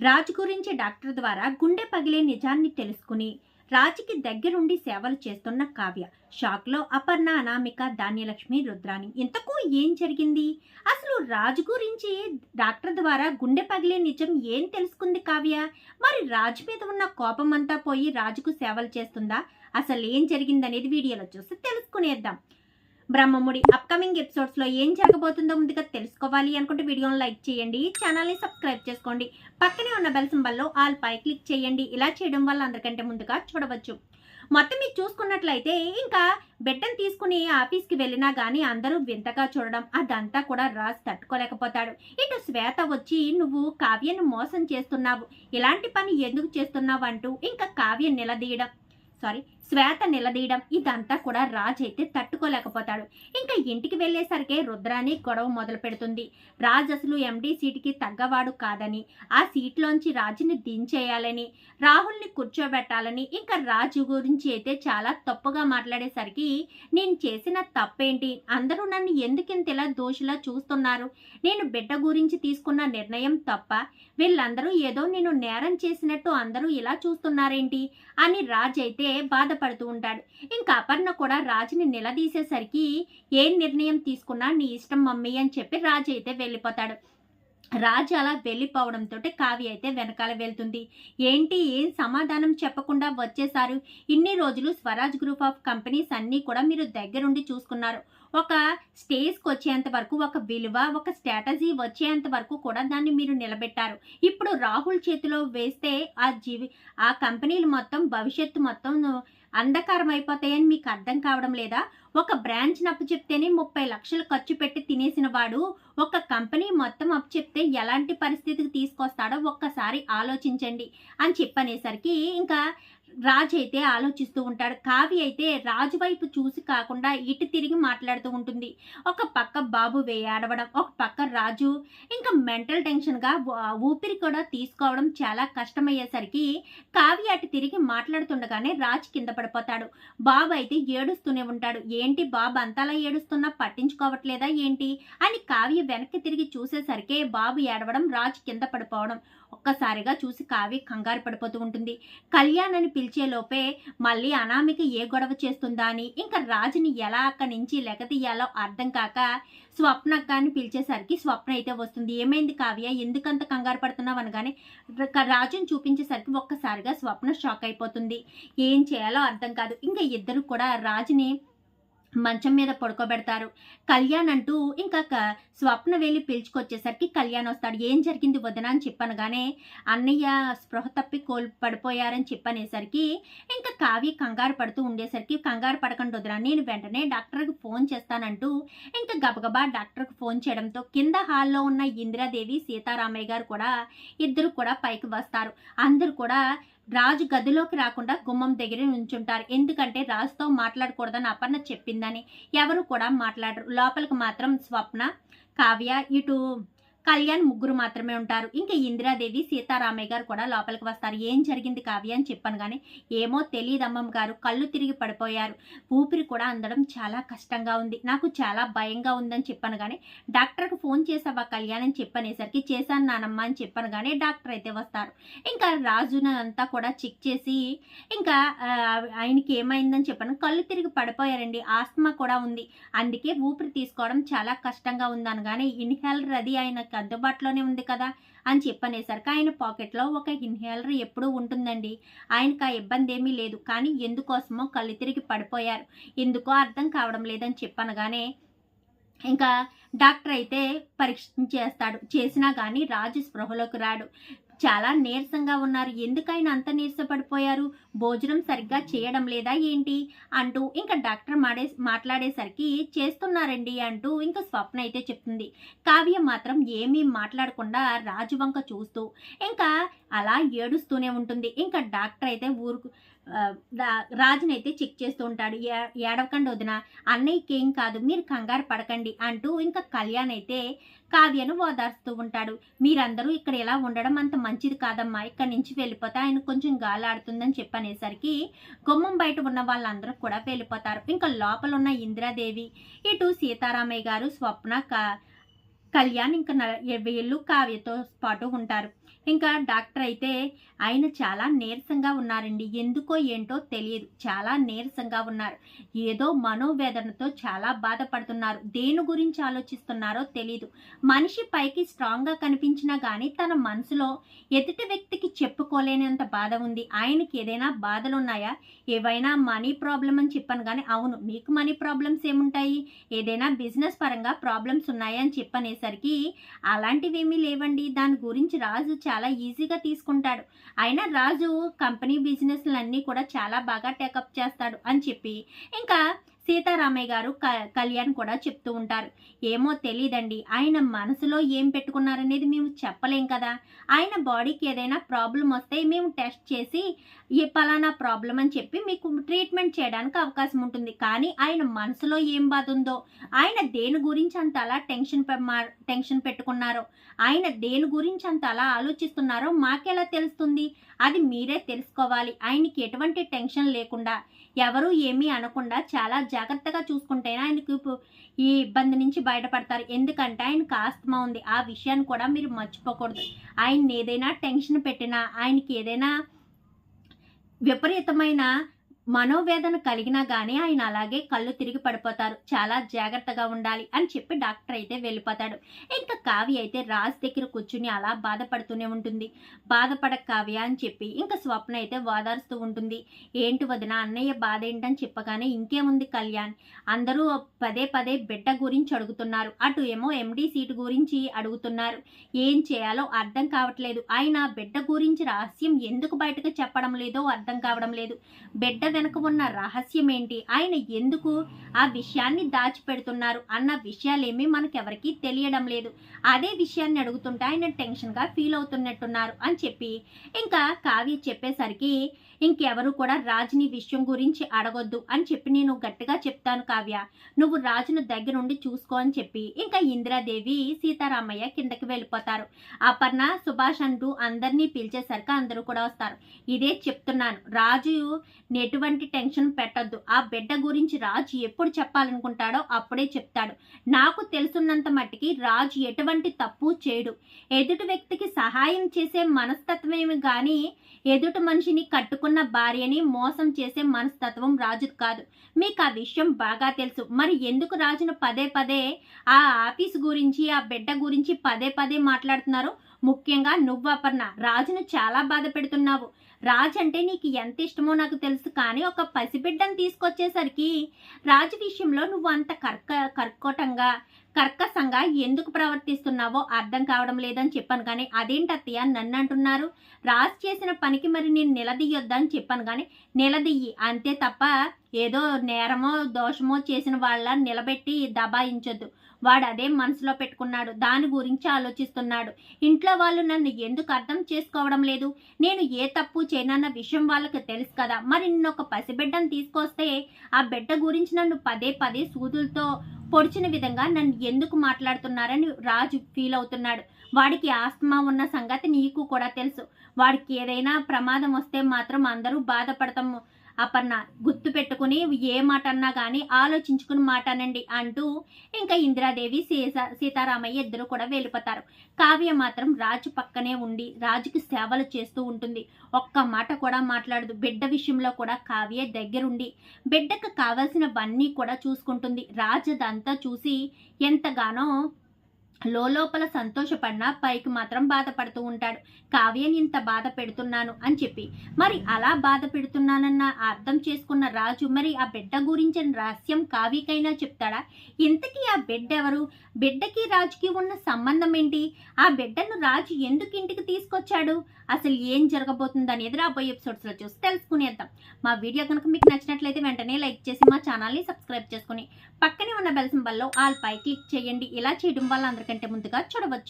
రాజు గురించి డాక్టర్ ద్వారా గుండె పగిలే నిజాన్ని తెలుసుకుని రాజుకి దగ్గరుండి సేవలు చేస్తున్న కావ్య. షాక్లో అపర్ణ అనామిక ధాన్యలక్ష్మి రుద్రాణి. ఇంతకు ఏం జరిగింది? అసలు రాజు గురించి డాక్టర్ ద్వారా గుండె పగిలే నిజం ఏం తెలుసుకుంది కావ్య? మరి రాజు మీద ఉన్న కోపం అంతా పోయి రాజుకు సేవలు చేస్తుందా? అసలు ఏం జరిగిందనేది వీడియోలో చూసి తెలుసుకునేద్దాం. బ్రహ్మముడి అప్కమింగ్ ఎపిసోడ్స్లో ఏం జరగబోతుందో ముందుగా తెలుసుకోవాలి అనుకుంటే వీడియోని లైక్ చేయండి ఛానల్ని సబ్స్క్రైబ్ చేసుకోండి. పక్కనే ఉన్న బెల్ సింబల్లో ఆల్ పై క్లిక్ చేయండి. ఇలా చేయడం వల్ల అందరికంటే ముందుగా చూడవచ్చు. మొత్తం మీరు చూసుకున్నట్లయితే ఇంకా బిడ్డను తీసుకుని ఆఫీస్కి వెళ్ళినా కానీ అందరూ వింతగా చూడడం అదంతా కూడా రాజు తట్టుకోలేకపోతాడు. ఇటు శ్వేత వచ్చి నువ్వు కావ్యను మోసం చేస్తున్నావు. ఇలాంటి పని ఎందుకు చేస్తున్నావు? అంటూ ఇంకా కావ్యం నిలదీయడం. సారీ శ్వేత నిలదీయడం ఇదంతా కూడా రాజ్ అయితే తట్టుకోలేకపోతాడు. ఇంకా ఇంటికి వెళ్ళేసరికి రుద్రాని గొడవ మొదలు పెడుతుంది. రాజ్ అసలు ఎండీ సీటుకి తగ్గవాడు కాదని ఆ సీట్లోంచి రాజుని దించేయాలని రాహుల్ని కూర్చోబెట్టాలని ఇంకా రాజు గురించి అయితే చాలా తప్పుగా మాట్లాడేసరికి నేను చేసిన తప్పేంటి? అందరూ నన్ను ఎందుకింత ఇలా దోషిలా చూస్తున్నారు? నేను బిడ్డ గురించి తీసుకున్న నిర్ణయం తప్ప వీళ్ళందరూ ఏదో నేను నేరం చేసినట్టు అందరూ ఇలా చూస్తున్నారేంటి? అని రాజ్ అయితే బాధ బాధపడుతూ ఉంటాడు. ఇంకా అపర్ణ కూడా రాజుని నిలదీసేసరికి ఏం నిర్ణయం తీసుకున్నా నీ ఇష్టం మమ్మీ అని చెప్పి రాజు అయితే వెళ్ళిపోతాడు. రాజు అలా వెళ్ళిపోవడంతో కావ్య అయితే వెనకాల వెళ్తుంది. ఏంటి? ఏం సమాధానం చెప్పకుండా వచ్చేసారు ఇన్ని రోజులు స్వరాజ్ గ్రూప్ ఆఫ్ కంపెనీస్ అన్నీ కూడా మీరు దగ్గరుండి చూసుకున్నారు. ఒక స్టేజ్కి వచ్చేంత వరకు ఒక విలువ ఒక స్ట్రాటజీ వచ్చేంత వరకు కూడా దాన్ని మీరు నిలబెట్టారు. ఇప్పుడు రాహుల్ చేతిలో వేస్తే ఆ జీవి ఆ కంపెనీలు మొత్తం భవిష్యత్తు మొత్తం అంధకారం అయిపోతాయని మీకు అర్థం కావడం లేదా? ఒక బ్రాంచ్ అప్పు చెప్తేనే ముప్పై లక్షలు ఖర్చు పెట్టి తినేసిన వాడు ఒక కంపెనీ మొత్తం అప్పు చెప్తే ఎలాంటి పరిస్థితికి తీసుకొస్తాడో ఒక్కసారి ఆలోచించండి అని చెప్పనేసరికి ఇంకా రాజు అయితే ఆలోచిస్తూ ఉంటాడు. కావి అయితే రాజు వైపు చూసి కాకుండా ఇటు తిరిగి మాట్లాడుతూ ఉంటుంది. ఒక పక్క బాబు వేయాడవడం ఒక పక్క రాజు ఇంకా మెంటల్ టెన్షన్గా ఊపిరి కూడా తీసుకోవడం చాలా కష్టమయ్యేసరికి కావి అటు తిరిగి మాట్లాడుతుండగానే రాజు కింద పడిపోతాడు. బాబు అయితే ఏడుస్తూనే ఉంటాడు. ఏంటి బాబు అంతలా ఏడుస్తున్నా పట్టించుకోవట్లేదా ఏంటి? అని కావ్య వెనక్కి తిరిగి చూసేసరికి బాబు ఏడవడం రాజు కింద పడిపోవడం. ఒక్కసారిగా చూసి కావ్య కంగారు పడిపోతూ ఉంటుంది. కళ్యాణ్ అని పిలిచే లోపే మళ్ళీ అనామిక ఏ గొడవ చేస్తుందా అని ఇంకా రాజుని ఎలా అక్కడి నుంచి లెగతీయాలో అర్థం కాక స్వప్న అక్క అని పిలిచేసరికి స్వప్న అయితే వస్తుంది. ఏమైంది కావ్య? ఎందుకంత కంగారు పడుతున్నావు అనగానే రాజుని చూపించేసరికి ఒక్కసారిగా స్వప్న షాక్ అయిపోతుంది. ఏం చేయాలో అర్థం కాదు. ఇంకా ఇద్దరు కూడా రాజుని మంచం మీద పడుకోబెడతారు. కళ్యాణ్ అంటూ ఇంకా స్వప్న వెళ్ళి పిలుచుకొచ్చేసరికి కళ్యాణ్ వస్తాడు. ఏం జరిగింది వదిన అని చెప్పనగానే అన్నయ్య స్పృహ తప్పి కోల్ పడిపోయారని చెప్పనేసరికి ఇంకా కావ్య కంగారు పడుతూ ఉండేసరికి కంగారు పడకండి వదిన నేను వెంటనే డాక్టర్కి ఫోన్ చేస్తానంటూ ఇంకా గబగబా డాక్టర్కి ఫోన్ చేయడంతో కింద హాల్లో ఉన్న ఇందిరాదేవి సీతారామయ్య గారు కూడా ఇద్దరు కూడా పైకి వస్తారు. అందరూ కూడా రాజు గదిలోకి రాకుండా గుమ్మం దగ్గర నుంచుంటారు. ఎందుకంటే రాజుతో మాట్లాడకూడదని అపర్ణ చెప్పిందని ఎవరు కూడా మాట్లాడరు. లోపలికి మాత్రం స్వప్న కావ్య ఇటు కళ్యాణ్ ముగ్గురు మాత్రమే ఉంటారు. ఇంకా ఇందిరాదేవి సీతారామయ్య గారు కూడా లోపలికి వస్తారు. ఏం జరిగింది కావ్య అని చెప్పాను కానీ ఏమో తెలియదమ్మమ్మ గారు. కళ్ళు తిరిగి పడిపోయారు. ఊపిరి కూడా అందడం చాలా కష్టంగా ఉంది. నాకు చాలా భయంగా ఉందని చెప్పాను కానీ డాక్టర్కి ఫోన్ చేసావా కళ్యాణ్ అని చెప్పనేసరికి చేశాను నానమ్మ అని చెప్పాను కానీ డాక్టర్ అయితే వస్తారు. ఇంకా రాజును అంతా కూడా చెక్ చేసి ఇంకా ఆయనకి ఏమైందని చెప్పాను. కళ్ళు తిరిగి పడిపోయారండి. ఆస్తమా కూడా ఉంది. అందుకే ఊపిరి తీసుకోవడం చాలా కష్టంగా ఉంది అనగానే ఇన్హేలర్ అది ఆయనకు అందుబాటులోనే ఉంది కదా అని చెప్పనేసరికి ఆయన పాకెట్లో ఒక ఇన్హేలర్ ఎప్పుడూ ఉంటుందండి. ఆయనకు ఆ ఇబ్బంది ఏమీ లేదు. కానీ ఎందుకోసమో కళ్ళు తిరిగి పడిపోయారు. ఎందుకో అర్థం కావడం లేదని చెప్పనగానే ఇంకా డాక్టర్ అయితే పరీక్ష చేస్తాడు చేసినా కానీ రాజు స్పృహలోకి రాడు. చాలా నీరసంగా ఉన్నారు. ఎందుకైనా అంత నీరసపడిపోయారు? భోజనం సరిగ్గా చేయడం లేదా ఏంటి? అంటూ ఇంకా డాక్టర్ మాడే మాట్లాడేసరికి చేస్తున్నారండి అంటూ ఇంకా స్వప్న అయితే చెప్తుంది. కావ్య మాత్రం ఏమీ మాట్లాడకుండా రాజు వంక చూస్తూ ఇంకా అలా ఏడుస్తూనే ఉంటుంది. ఇంకా డాక్టర్ అయితే ఊరుకు రాజుని రా- రాజునైతే చెక్ చేస్తూ ఉంటాడు. ఏడవకండి వదిన అన్నయ్యకి ఏం కాదు మీరు కంగారు పడకండి అంటూ ఇంకా కళ్యాణ్ అయితే కావ్యను ఓదార్స్తూ ఉంటాడు. మీరందరూ ఇక్కడ ఇలా ఉండడం అంత మంచిది కాదమ్మా ఇక్కడి నుంచి వెళ్ళిపోతే ఆయన కొంచెం గాలాడుతుందని చెప్పనేసరికి గుమ్మం బయట ఉన్న వాళ్ళందరూ కూడా వెళ్ళిపోతారు. ఇంకా లోపల ఉన్న ఇందిరాదేవి ఇటు సీతారామయ్య గారు స్వప్న క- కళ్యాణ్ ఇంకా వీళ్ళు కావ్యతో పాటు ఉంటారు. ఇంకా డాక్టర్ అయితే ఆయన చాలా నీరసంగా ఉన్నారండి. ఎందుకో ఏంటో తెలియదు. చాలా నీరసంగా ఉన్నారు. ఏదో మనోవేదనతో చాలా బాధపడుతున్నారు. దేని గురించి ఆలోచిస్తున్నారో తెలియదు మనిషి పైకి స్ట్రాంగ్గా కనిపించినా కానీ తన మనసులో ఎదుటి వ్యక్తికి చెప్పుకోలేనంత బాధ ఉంది. ఆయనకి ఏదైనా బాధలు ఉన్నాయా? ఏవైనా మనీ ప్రాబ్లం అని చెప్పాను కానీ అవును. మీకు మనీ ప్రాబ్లమ్స్ ఏముంటాయి? ఏదైనా బిజినెస్ పరంగా ప్రాబ్లమ్స్ ఉన్నాయా అని చెప్పనేసరికి అలాంటివి ఏమీ లేవండి. దాని గురించి రాజు చాలా చాలా ఈజీగా తీసుకుంటాడు. అయినా రాజు కంపెనీ బిజినెస్లన్నీ కూడా చాలా బాగా టేకప్ చేస్తాడు అని చెప్పి. ఇంకా సీతారామయ్య గారు కళ్యాణ్ కూడా చెప్తూ ఉంటారు. ఏమో తెలియదండి ఆయన మనసులో ఏం పెట్టుకున్నారనేది మేము చెప్పలేం కదా. ఆయన బాడీకి ఏదైనా ప్రాబ్లం వస్తే మేము టెస్ట్ చేసి ఏ పలానా ప్రాబ్లం అని చెప్పి మీకు ట్రీట్మెంట్ చేయడానికి అవకాశం ఉంటుంది. కానీ ఆయన మనసులో ఏం బాధ ఉందో ఆయన దేని గురించి అంత అలా టెన్షన్ పె- టెన్షన్ పెట్టుకున్నారో ఆయన దేని గురించి అంత అలా ఆలోచిస్తున్నారో మాకెలా తెలుస్తుంది? అది మీరే తెలుసుకోవాలి. ఆయనకి ఎటువంటి టెన్షన్ లేకుండా. ఎవరు ఏమీ అనకుండా చాలా జాగ్రత్తగా చూసుకుంటేనే ఆయనకు ఈ ఇబ్బంది నుంచి బయటపడతారు. ఎందుకంటే ఆయనకు ఆస్తమా ఉంది. ఆ విషయాన్ని కూడా మీరు మర్చిపోకూడదు. ఆయన ఏదైనా టెన్షన్ పెట్టినా ఆయనకి ఏదైనా విపరీతమైన మనోవేదన కలిగినా కానీ ఆయన అలాగే కళ్ళు తిరిగి పడిపోతారు. చాలా జాగ్రత్తగా ఉండాలి అని చెప్పి డాక్టర్ అయితే వెళ్ళిపోతాడు. ఇంకా కావ్య అయితే రాజ్ దగ్గర కూర్చుని అలా బాధపడుతూనే ఉంటుంది. బాధపడక కావ్య అని చెప్పి ఇంకా స్వప్న అయితే వాదారుస్తూ ఉంటుంది. ఏంటి వదిన అన్నయ్య బాధ ఏంటని చెప్పగానే ఇంకేముంది కళ్యాణ్? అందరూ పదే పదే బిడ్డ గురించి అడుగుతున్నారు. అటు ఏమో ఎండి సీటు గురించి అడుగుతున్నారు. ఏం చేయాలో అర్థం కావట్లేదు. ఆయన బిడ్డ గురించి రహస్యం ఎందుకు బయటకు చెప్పడం లేదో అర్థం కావడం లేదు. బిడ్డ వెనక ఉన్న రహస్యం ఏంటి? ఆయన ఎందుకు ఆ విషయాన్ని దాచిపెడుతున్నారు అన్న విషయాలేమీ మనకెవరికీ తెలియడం లేదు. అదే విషయాన్ని అడుగుతుంటే ఆయన టెన్షన్గా ఫీల్ అవుతున్నట్టున్నారు అని చెప్పి ఇంకా కావ్య చెప్పేసరికి ఇంకెవరు కూడా రాజుని విషయం గురించి అడగొద్దు అని చెప్పి నేను గట్టిగా చెప్తాను కావ్య. నువ్వు రాజును దగ్గరుండి చూసుకో అని చెప్పి ఇంకా ఇందిరాదేవి సీతారామయ్య కిందకి వెళ్ళిపోతారు. అపర్ణ సుభాష్ అంటూ అందరినీ పిలిచేసరికి అందరూ కూడా వస్తారు. ఇదే చెప్తున్నాను. రాజు ఎటువంటి టెన్షన్ పెట్టద్దు. ఆ బిడ్డ గురించి రాజు ఎప్పుడు చెప్పాలనుకుంటాడో అప్పుడే చెప్తాడు. నాకు తెలుసున్నంత మట్టికి రాజు ఎటువంటి తప్పు చేయడు ఎదుటి వ్యక్తికి సహాయం చేసే మనస్తత్వమేమి కానీ ఎదుటి మనిషిని కట్టుకున్న భార్యని మోసం చేసే మనస్తత్వం రాజు కాదు. మీకు ఆ విషయం బాగా తెలుసు. మరి ఎందుకు రాజును పదే పదే ఆ ఆఫీస్ గురించి ఆ బిడ్డ గురించి పదే పదే మాట్లాడుతున్నారు? ముఖ్యంగా నువ్వు అపర్ణ. రాజును చాలా బాధ పెడుతున్నావు. రాజు అంటే నీకు ఎంత ఇష్టమో నాకు తెలుసు. కానీ ఒక పసిబిడ్డను తీసుకొచ్చేసరికి రాజు విషయంలో నువ్వు అంత కర్క కర్కోటంగా కర్కసంగా ఎందుకు ప్రవర్తిస్తున్నావో అర్థం కావడం లేదని చెప్పాను కానీ అదేంటి అత్తయ్య నన్ను అంటున్నారు? రాజు చేసిన పనికి మరి నేను నిలదీయొద్దని చెప్పాను కానీ నిలదీయి. అంతే తప్ప ఏదో నేరమో దోషమో చేసిన వాళ్ళ నిలబెట్టి దబాయించొద్దు. వాడు అదే మనసులో పెట్టుకున్నాడు. దాని గురించి ఆలోచిస్తున్నాడు. ఇంట్లో వాళ్ళు నన్ను ఎందుకు అర్థం చేసుకోవడం లేదు? నేను ఏ తప్పు చేయనన్న విషయం వాళ్ళకి తెలుసు కదా. మరి నిన్న ఒక పసిబిడ్డను తీసుకొస్తే ఆ బిడ్డ గురించి నన్ను పదే పదే సూదులతో పొడిచిన విధంగా నన్ను ఎందుకు మాట్లాడుతున్నారని రాజు ఫీల్ అవుతున్నాడు. వాడికి ఆస్తమా ఉన్న సంగతి నీకు కూడా తెలుసు. వాడికి ఏదైనా ప్రమాదం వస్తే మాత్రం అందరూ బాధపడతాము. అపర్ణ గుర్తు పెట్టుకుని ఏ మాట అన్నా కానీ ఆలోచించుకుని మాట అనండి అంటూ ఇంకా ఇందిరాదేవి సీత సీతారామయ్య ఇద్దరు కూడా వెళ్ళిపోతారు. కావ్య మాత్రం రాజు పక్కనే ఉండి రాజుకి సేవలు చేస్తూ ఉంటుంది. ఒక్క మాట కూడా మాట్లాడదు. బిడ్డ విషయంలో కూడా కావ్య దగ్గరుండి బిడ్డకు కావాల్సినవన్నీ కూడా చూసుకుంటుంది. రాజు అదంతా చూసి ఎంతగానో లోపల సంతోషపడినా పైకి మాత్రం బాధపడుతూ ఉంటాడు. కావ్యని ఇంత బాధ పెడుతున్నాను అని చెప్పి. మరి అలా బాధ పెడుతున్నానన్న అర్థం చేసుకున్న రాజు మరి ఆ బిడ్డ గురించిన రహస్యం కావ్యకైనా చెప్తాడా? ఇంతకీ ఆ బిడ్డ ఎవరు బిడ్డకి రాజుకి ఉన్న సంబంధం ఏంటి? ఆ బిడ్డను రాజు ఎందుకు ఇంటికి తీసుకొచ్చాడు? అసలు ఏం జరగబోతుంది అనేది రాబోయే ఎపిసోడ్స్లో చూసి తెలుసుకునేద్దాం. మా వీడియో కనుక మీకు నచ్చినట్లయితే వెంటనే లైక్ చేసి మా ఛానల్ని సబ్స్క్రైబ్ చేసుకుని పక్కనే ఉన్న బెల్ సింబల్లో ఆల్ పై క్లిక్ చేయండి. ఇలా చేయడం వల్ల అందరికంటే ముందుగా చూడవచ్చు.